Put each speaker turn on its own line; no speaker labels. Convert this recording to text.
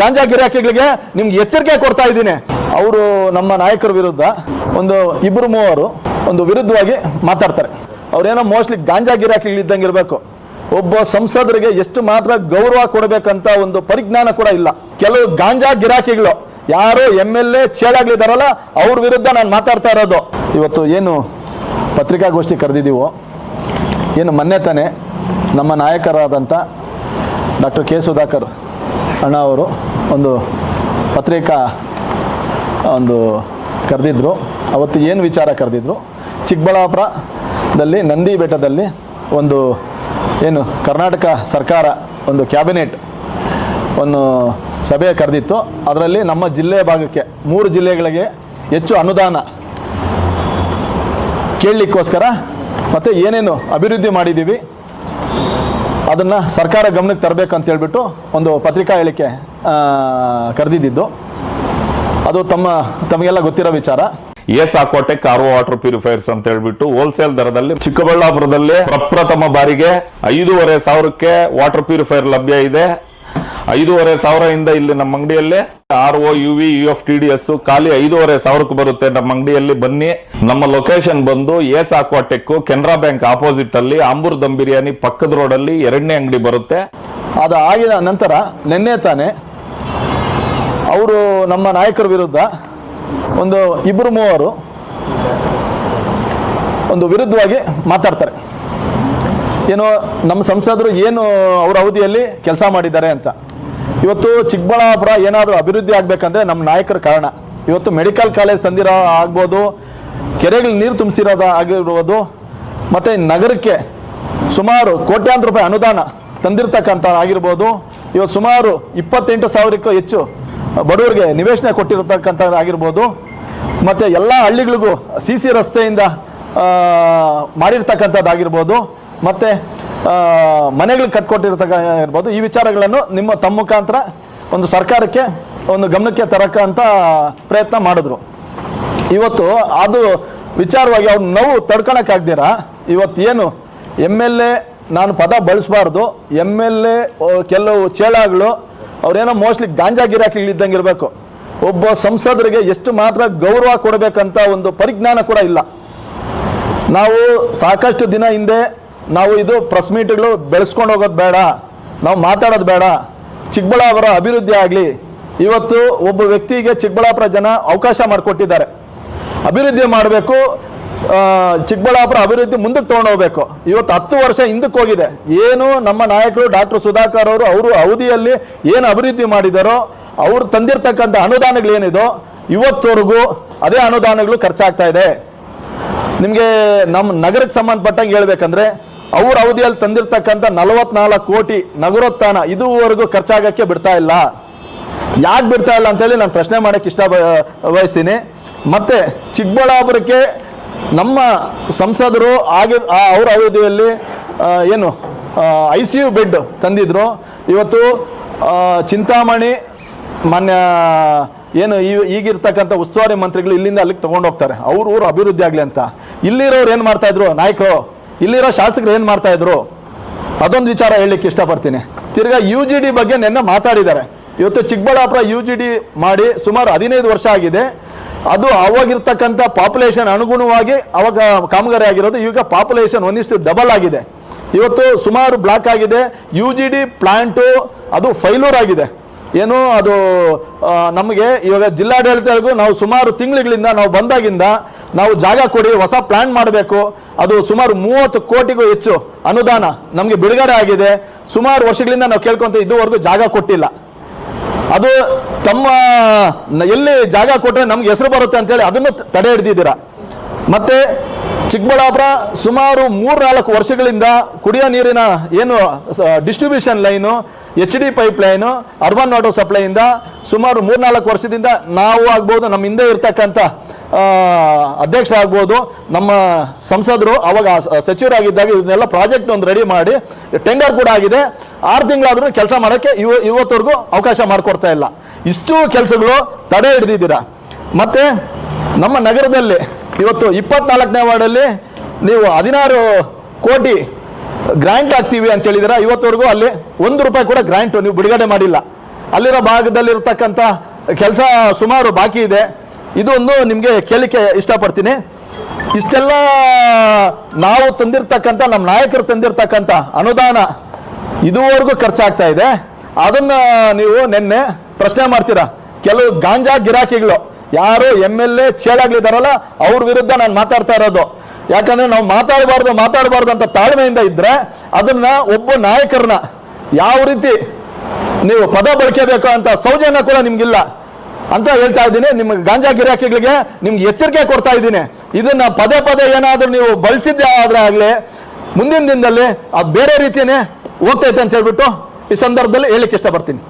ಗಾಂಜಾ ಗಿರಾಕಿಗಳಿಗೆ ನಿಮ್ಗೆ ಎಚ್ಚರಿಕೆ ಕೊಡ್ತಾ ಇದ್ದೀನಿ. ಅವರು ನಮ್ಮ ನಾಯಕರ ವಿರುದ್ಧ ಒಂದು ಇಬ್ಬರು ಮೂವರು ಒಂದು ವಿರುದ್ಧವಾಗಿ ಮಾತಾಡ್ತಾರೆ. ಅವ್ರೇನೋ ಮೋಸ್ಟ್ಲಿ ಗಾಂಜಾ ಗಿರಾಕಿಗಳಿದ್ದಂಗೆ ಇರಬೇಕು ಒಬ್ಬ ಸಂಸದರಿಗೆ ಎಷ್ಟು ಮಾತ್ರ ಗೌರವ ಕೊಡಬೇಕಂತ ಒಂದು ಪರಿಜ್ಞಾನ ಕೂಡ ಇಲ್ಲ. ಕೆಲವು ಗಾಂಜಾ ಗಿರಾಕಿಗಳು ಯಾರು ಎಂ ಎಲ್ ಎ ಚೇಳಾಗ್ಲಿದಾರಲ್ಲ ಅವ್ರ ವಿರುದ್ಧ ನಾನು ಮಾತಾಡ್ತಾ ಇರೋದು. ಇವತ್ತು ಏನು ಪತ್ರಿಕಾಗೋಷ್ಠಿ ಕರೆದಿದ್ದೀವೋ? ಏನು ಮೊನ್ನೆ ತಾನೇ ನಮ್ಮ ನಾಯಕರಾದಂಥ ಡಾಕ್ಟರ್ ಕೆ ಸುಧಾಕರ್ ಅಣ್ಣ ಅವರು ಒಂದು ಪತ್ರಿಕಾ, ಒಂದು ಕರೆದಿದ್ದರು ಅವತ್ತು ಏನು ವಿಚಾರ ಕರೆದಿದ್ರು? ಚಿಕ್ಕಬಳ್ಳಾಪುರದಲ್ಲಿ, ನಂದಿ ಬೆಟ್ಟದಲ್ಲಿ ಒಂದು ಏನು ಕರ್ನಾಟಕ ಸರ್ಕಾರ ಒಂದು ಕ್ಯಾಬಿನೆಟ್ ಒಂದು ಸಭೆ ಕರೆದಿತ್ತು. ಅದರಲ್ಲಿ ನಮ್ಮ ಜಿಲ್ಲೆ ಭಾಗಕ್ಕೆ, ಮೂರು ಜಿಲ್ಲೆಗಳಿಗೆ ಹೆಚ್ಚು ಅನುದಾನ ಕೇಳಲಿಕ್ಕೋಸ್ಕರ ಮತ್ತು ಏನೇನು ಅಭಿವೃದ್ಧಿ ಮಾಡಿದ್ದೀವಿ ಅದನ್ನು ಸರ್ಕಾರ ಗಮನಕ್ಕೆ ತರಬೇಕು ಅಂತ ಹೇಳ್ಬಿಟ್ಟು ಒಂದು ಪತ್ರಿಕಾ ಹೇಳಿಕೆ ಕರೆದಿದ್ದು ಅದು ತಮ್ಮ, ತಮಗೆಲ್ಲ ಗೊತ್ತಿರೋ ವಿಚಾರ.
S Aquatech R water purifiers ಅಂತ ಹೇಳ್ಬಿಟ್ಟು ಹೋಲ್ಸೇಲ್ ದರದಲ್ಲಿ ಚಿಕ್ಕಬಳ್ಳಾಪುರದಲ್ಲಿ ಪ್ರಪ್ರಥಮ ಬಾರಿಗೆ ಐದೂವರೆ ಸಾವಿರಕ್ಕೆ ವಾಟರ್ ಪ್ಯೂರಿಫೈರ್ ಲಭ್ಯ ಇದೆ. ಐದೂವರೆ ಸಾವಿರದಿಂದ ಇಲ್ಲಿ ನಮ್ಮ ಅಂಗಡಿಯಲ್ಲಿ R O U V U F T D S ಖಾಲಿ ಐದೂವರೆ ಸಾವಿರಕ್ಕೆ ಬರುತ್ತೆ ನಮ್ಮ ಅಂಗಡಿಯಲ್ಲಿ. ಬನ್ನಿ. ನಮ್ಮ ಲೊಕೇಶನ್ ಬಂದು S Aquatech Canara bank opposite ಅಲ್ಲಿ ಆಂಬೂರ್ ದಮ್ ಬಿರಿಯಾನಿ ಪಕ್ಕದ ರೋಡ್ ಅಲ್ಲಿ ಎರಡನೇ ಅಂಗಡಿ ಬರುತ್ತೆ.
ಅದು ಆಗಿದ ನಂತರ ನಿನ್ನೆ ತಾನೆ ಅವರು ನಮ್ಮ ನಾಯಕರ ವಿರುದ್ಧ ಒಂದು ಇಬ್ಬರು ಮೂವರು ಒಂದು ವಿರುದ್ಧವಾಗಿ ಮಾತಾಡ್ತಾರೆ. ಏನೋ ನಮ್ಮ ಸಂಸದರು ಏನು ಅವರ ಅವಧಿಯಲ್ಲಿ ಕೆಲಸ ಮಾಡಿದ್ದಾರೆ ಅಂತ. ಇವತ್ತು ಚಿಕ್ಕಬಳ್ಳಾಪುರ ಏನಾದರೂ ಅಭಿವೃದ್ಧಿ ಆಗಬೇಕಂದ್ರೆ ನಮ್ಮ ನಾಯಕರ ಕಾರಣ. ಇವತ್ತು ಮೆಡಿಕಲ್ ಕಾಲೇಜ್ ತಂದಿರೋ ಆಗ್ಬೋದು, ಕೆರೆಗಳು ನೀರು ತುಂಬಿಸಿರೋದು ಆಗಿರ್ಬೋದು, ಮತ್ತು ನಗರಕ್ಕೆ ಸುಮಾರು ಕೋಟ್ಯಾಂತರ ರೂಪಾಯಿ ಅನುದಾನ ತಂದಿರ್ತಕ್ಕಂಥ ಆಗಿರ್ಬೋದು, ಇವತ್ತು ಸುಮಾರು ಇಪ್ಪತ್ತೆಂಟು ಸಾವಿರಕ್ಕೂ ಹೆಚ್ಚು ಬಡವರಿಗೆ ನಿವೇಶನ ಕೊಟ್ಟಿರತಕ್ಕಂಥ ಆಗಿರ್ಬೋದು, ಮತ್ತು ಎಲ್ಲ ಹಳ್ಳಿಗಳಿಗೂ ಸಿ ಸಿ ರಸ್ತೆಯಿಂದ ಮಾಡಿರ್ತಕ್ಕಂಥದ್ದಾಗಿರ್ಬೋದು, ಮತ್ತು ಮನೆಗಳು ಕಟ್ಕೊಟ್ಟಿರ್ತಕ್ಕ ಇರ್ಬೋದು. ಈ ವಿಚಾರಗಳನ್ನು ನಿಮ್ಮ ತಮ್ಮ ಮುಖಾಂತರ ಒಂದು ಸರ್ಕಾರಕ್ಕೆ, ಒಂದು ಗಮನಕ್ಕೆ ತರಕ್ಕಂಥ ಪ್ರಯತ್ನ ಮಾಡಿದ್ರು. ಇವತ್ತು ಅದು ವಿಚಾರವಾಗಿ ಅವ್ರು ನೋವು ತಡ್ಕೊಳಕ್ಕಾಗ್ದಿರ ಇವತ್ತು ಏನು ಎಂ ಎಲ್ ಎ ನಾನು ಪದ ಬಳಸಬಾರ್ದು, ಎಂ ಎಲ್ ಎ ಕೆಲವು ಚೇಳಾಗಳು, ಅವ್ರೇನೋ ಮೋಸ್ಟ್ಲಿ ಗಾಂಜಾ ಗಿರಾಕಿಗಳಿದ್ದಂಗೆ ಇರಬೇಕು. ಒಬ್ಬ ಸಂಸದರಿಗೆ ಎಷ್ಟು ಮಾತ್ರ ಗೌರವ ಕೊಡಬೇಕಂತ ಒಂದು ಪರಿಜ್ಞಾನ ಕೂಡ ಇಲ್ಲ. ನಾವು ಸಾಕಷ್ಟು ದಿನ ಹಿಂದೆ ನಾವು ಇದು ಪ್ರೆಸ್ ಮೀಟ್ಗಳು ಬೆಳೆಸ್ಕೊಂಡು ಹೋಗೋದು ಬೇಡ. ನಾವು ಮಾತಾಡೋದು ಬೇಡ. ಚಿಕ್ಕಬಳ್ಳಾಪುರ ಅಭಿವೃದ್ಧಿ ಆಗಲಿ, ಇವತ್ತು ಒಬ್ಬ ವ್ಯಕ್ತಿಗೆ ಚಿಕ್ಕಬಳ್ಳಾಪುರ ಜನ ಅವಕಾಶ ಮಾಡಿಕೊಟ್ಟಿದ್ದಾರೆ. ಅಭಿವೃದ್ಧಿ ಮಾಡಬೇಕು ಚಿಕ್ಕಬಳ್ಳಾಪುರ ಅಭಿವೃದ್ಧಿ ಮುಂದಕ್ಕೆ ತೊಗೊಂಡು ಹೋಗಬೇಕು. ಇವತ್ತು ಹತ್ತು ವರ್ಷ ಹಿಂದಕ್ಕೆ ಹೋಗಿದೆ. ಏನು ನಮ್ಮ ನಾಯಕರು ಡಾಕ್ಟರ್ ಸುಧಾಕರ್ ಅವರು ಅವರು ಅವಧಿಯಲ್ಲಿ ಏನು ಅಭಿವೃದ್ಧಿ ಮಾಡಿದಾರೋ, ಅವ್ರು ತಂದಿರ್ತಕ್ಕಂಥ ಅನುದಾನಗಳೇನಿದೋ ಇವತ್ತವರೆಗೂ ಅದೇ ಅನುದಾನಗಳು ಖರ್ಚಾಗ್ತಾ ಇದೆ. ನಿಮಗೆ ನಮ್ಮ ನಗರಕ್ಕೆ ಸಂಬಂಧಪಟ್ಟಂಗೆ ಹೇಳ್ಬೇಕಂದ್ರೆ ಅವ್ರ ಅವಧಿಯಲ್ಲಿ ತಂದಿರ್ತಕ್ಕಂಥ ನಲವತ್ನಾಲ್ಕು ಕೋಟಿ ನಗರೋತ್ಥಾನ ಇದುವರೆಗೂ ಖರ್ಚಾಗಕ್ಕೆ ಬಿಡ್ತಾ ಇಲ್ಲ. ಯಾಕೆ ಬಿಡ್ತಾ ಇಲ್ಲ ಅಂತೇಳಿ ನಾನು ಪ್ರಶ್ನೆ ಮಾಡೋಕ್ಕೆ ಇಷ್ಟ ವಹಿಸ್ತೀನಿ ಮತ್ತೆ ಚಿಕ್ಕಬಳ್ಳಾಪುರಕ್ಕೆ ನಮ್ಮ ಸಂಸದರು ಆಗಿ ಅವ್ರ ಅವಧಿಯಲ್ಲಿ ಏನು ಐ ಸಿ ಯು ಬೆಡ್ ತಂದಿದ್ರು. ಇವತ್ತು ಚಿಂತಾಮಣಿ, ಮಾನ್ಯ, ಏನು, ಈ, ಈಗಿರ್ತಕ್ಕಂಥ ಉಸ್ತುವಾರಿ ಮಂತ್ರಿಗಳು ಇಲ್ಲಿಂದ ಅಲ್ಲಿಗೆ ತೊಗೊಂಡೋಗ್ತಾರೆ. ಅವ್ರ ಊರು ಅಭಿವೃದ್ಧಿ ಆಗಲಿ ಅಂತ. ಇಲ್ಲಿರೋರು ಏನು ಮಾಡ್ತಾಯಿದ್ರು ನಾಯಕರು. ಇಲ್ಲಿರೋ ಶಾಸಕರು ಏನು ಮಾಡ್ತಾ ಇದ್ರು? ಅದೊಂದು ವಿಚಾರ ಹೇಳಲಿಕ್ಕೆ ಇಷ್ಟಪಡ್ತೀನಿ. ತಿರ್ಗಾ ಯು ಜಿ ಡಿ ಬಗ್ಗೆ ನಿನ್ನೆ ಮಾತಾಡಿದ್ದಾರೆ. ಇವತ್ತು ಚಿಕ್ಕಬಳ್ಳಾಪುರ ಯು ಜಿ ಡಿ ಮಾಡಿ ಸುಮಾರು ಹದಿನೈದು ವರ್ಷ ಆಗಿದೆ. ಅದು ಅವಾಗಿರ್ತಕ್ಕಂಥ ಪಾಪ್ಯುಲೇಷನ್ ಅನುಗುಣವಾಗಿ ಅವಾಗ ಕಾಮಗಾರಿ ಆಗಿರೋದು, ಈಗ ಪಾಪ್ಯುಲೇಷನ್ ಒಂದಿಷ್ಟು ಡಬಲ್ ಆಗಿದೆ. ಇವತ್ತು ಸುಮಾರು ಬ್ಲಾಕ್ ಆಗಿದೆ. ಯು ಜಿ ಡಿ ಪ್ಲಾಂಟು ಅದು ಫೈಲೂರ್ ಆಗಿದೆ. ಏನು ಅದು ನಮಗೆ ಇವಾಗ ಜಿಲ್ಲಾಡಳಿತಗೂ ನಾವು ಸುಮಾರು ತಿಂಗಳುಗಳಿಂದ ನಾವು ಬಂದಾಗಿಂದ ನಾವು ಜಾಗ ಕೊಡಿ, ಹೊಸ ಪ್ಲ್ಯಾನ್ ಮಾಡಬೇಕು. ಅದು ಸುಮಾರು ಮೂವತ್ತು ಕೋಟಿಗೂ ಹೆಚ್ಚು ಅನುದಾನ ನಮಗೆ ಬಿಡುಗಡೆ ಆಗಿದೆ. ಸುಮಾರು ವರ್ಷಗಳಿಂದ ನಾವು ಕೇಳ್ಕೊಂತ ಇದುವರೆಗೂ ಜಾಗ ಕೊಟ್ಟಿಲ್ಲ. ಅದು ತಮ್ಮ ಎಲ್ಲಿ ಜಾಗ ಕೊಟ್ಟರೆ ನಮ್ಗೆ ಹೆಸರು ಬರುತ್ತೆ ಅಂತೇಳಿ ಅದನ್ನು ತಡೆ ಹಿಡ್ದಿದ್ದೀರಾ. ಮತ್ತೆ ಚಿಕ್ಕಬಳ್ಳಾಪುರ ಸುಮಾರು ಮೂರು ನಾಲ್ಕು ವರ್ಷಗಳಿಂದ ಕುಡಿಯೋ ನೀರಿನ ಏನು distribution line H D pipe line urban water ಸಪ್ಲೈಯಿಂದ ಸುಮಾರು ಮೂರ್ನಾಲ್ಕು ವರ್ಷದಿಂದ ನಾವು ಆಗ್ಬೋದು, ನಮ್ಮ ಹಿಂದೆ ಇರ್ತಕ್ಕಂಥ ಅಧ್ಯಕ್ಷ ಆಗ್ಬೋದು, ನಮ್ಮ ಸಂಸದರು ಅವಾಗ ಸಚಿವರಾಗಿದ್ದಾಗ ಇದನ್ನೆಲ್ಲ ಪ್ರಾಜೆಕ್ಟ್ ಒಂದು ರೆಡಿ ಮಾಡಿ ಟೆಂಡರ್ ಕೂಡ ಆಗಿದೆ. ಆರು ತಿಂಗಳಾದ್ರೂ ಕೆಲಸ ಮಾಡೋಕ್ಕೆ ಇವ, ಇವತ್ತವರೆಗೂ ಅವಕಾಶ ಮಾಡಿಕೊಡ್ತಾ ಇಲ್ಲ. ಇಷ್ಟು ಕೆಲಸಗಳು ತಡೆ ಹಿಡಿದಿದ್ದೀರಾ. ಮತ್ತು ನಮ್ಮ ನಗರದಲ್ಲಿ ಇವತ್ತು ಇಪ್ಪತ್ನಾಲ್ಕನೇ ವಾರ್ಡಲ್ಲಿ ನೀವು ಹದಿನಾರು ಕೋಟಿ ಗ್ರ್ಯಾಂಟ್ ಆಗ್ತೀವಿ ಅಂತ ಹೇಳಿದಿರ ಇವತ್ತವರೆಗೂ ಅಲ್ಲಿ ಒಂದು ರೂಪಾಯಿ ಕೂಡ ಗ್ರ್ಯಾಂಟ್ ನೀವು ಬಿಡುಗಡೆ ಮಾಡಿಲ್ಲ. ಅಲ್ಲಿರೋ ಭಾಗದಲ್ಲಿರತಕ್ಕಂಥ ಕೆಲಸ ಸುಮಾರು ಬಾಕಿ ಇದೆ. ಇದೊಂದು ನಿಮಗೆ ಕೇಳಿಕೆ ಇಷ್ಟಪಡ್ತೀನಿ. ಇಷ್ಟೆಲ್ಲ ನಾವು ತಂದಿರ್ತಕ್ಕಂಥ, ನಮ್ಮ ನಾಯಕರು ತಂದಿರ್ತಕ್ಕಂಥ ಅನುದಾನ ಇದುವರೆಗೂ ಖರ್ಚಾಗ್ತಾ ಇದೆ. ಅದನ್ನು ನೀವು ನಿನ್ನೆ ಪ್ರಶ್ನೆ ಮಾಡ್ತೀರಾ? ಕೆಲವು ಗಾಂಜಾ ಗಿರಾಕಿಗಳು ಯಾರು ಎಂ ಎಲ್ ಎ ಚೇಳಾಗ್ಲಿದ್ದಾರಲ್ಲ ಅವ್ರ ವಿರುದ್ಧ ನಾನು ಮಾತಾಡ್ತಾ ಇರೋದು. ಯಾಕಂದ್ರೆ ನಾವು ಮಾತಾಡಬಾರ್ದು ಮಾತಾಡಬಾರ್ದು ಅಂತ ತಾಳ್ಮೆಯಿಂದ ಇದ್ರೆ ಅದನ್ನ ಒಬ್ಬ ನಾಯಕರನ್ನ ಯಾವ ರೀತಿ ನೀವು ಪದ ಬಳಕೆಬೇಕು ಅಂತ ಸೌಜನ್ಯ ಕೂಡ ನಿಮ್ಗಿಲ್ಲ ಅಂತ ಹೇಳ್ತಾ ಇದ್ದೀನಿ. ನಿಮ್ಗೆ ಗಾಂಜಾ ಗಿರಾಕಿಗಳಿಗೆ ನಿಮ್ಗೆ ಎಚ್ಚರಿಕೆ ಕೊಡ್ತಾ ಇದ್ದೀನಿ. ಇದನ್ನ ಪದೇ ಪದೇ ಏನಾದರೂ ನೀವು ಬಳಸಿದ್ದೆ ಆದ್ರೆ ಆಗ್ಲಿ, ಮುಂದಿನ ದಿನದಲ್ಲಿ ಅದು ಬೇರೆ ರೀತಿಯೇ ಹೋಗ್ತೈತೆ ಅಂತ ಹೇಳ್ಬಿಟ್ಟು ಈ ಸಂದರ್ಭದಲ್ಲಿ ಹೇಳಿಕ್ಕೆ ಇಷ್ಟಪಡ್ತೀನಿ.